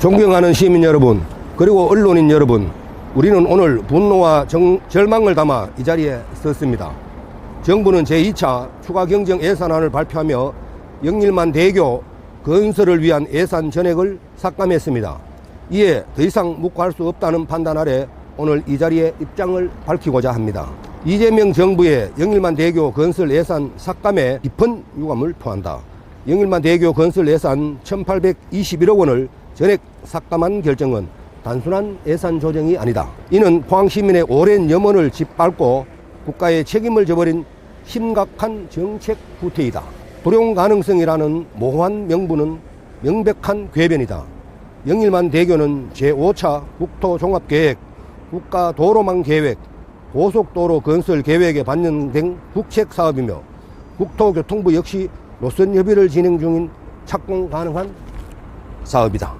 존경하는 시민 여러분, 그리고 언론인 여러분, 우리는 오늘 분노와 정- 절망을 담아 이 자리에 섰습니다. 정부는 제2차 추가 경정 예산안을 발표하며 영일만 대교 건설을 위한 예산 전액을 삭감했습니다. 이에 더 이상 묵과할 수 없다는 판단 아래 오늘 이 자리에 입장을 밝히고자 합니다. 이재명 정부의 영일만 대교 건설 예산 삭감에 깊은 유감을 표한다. 영일만 대교 건설 예산 1821억 원을 전액 삭감한 결정은 단순한 예산 조정이 아니다. 이는 포항 시민의 오랜 염원을 짓밟고 국가의 책임을 져버린 심각한 정책 후퇴이다. 불용 가능성이라는 모호한 명분은 명백한 궤변이다. 영일만 대교는 제5차 국토종합계획, 국가도로망 계획, 고속도로 건설 계획에 반영된 국책 사업이며 국토교통부 역시 노선 협의를 진행 중인 착공 가능한 사업이다.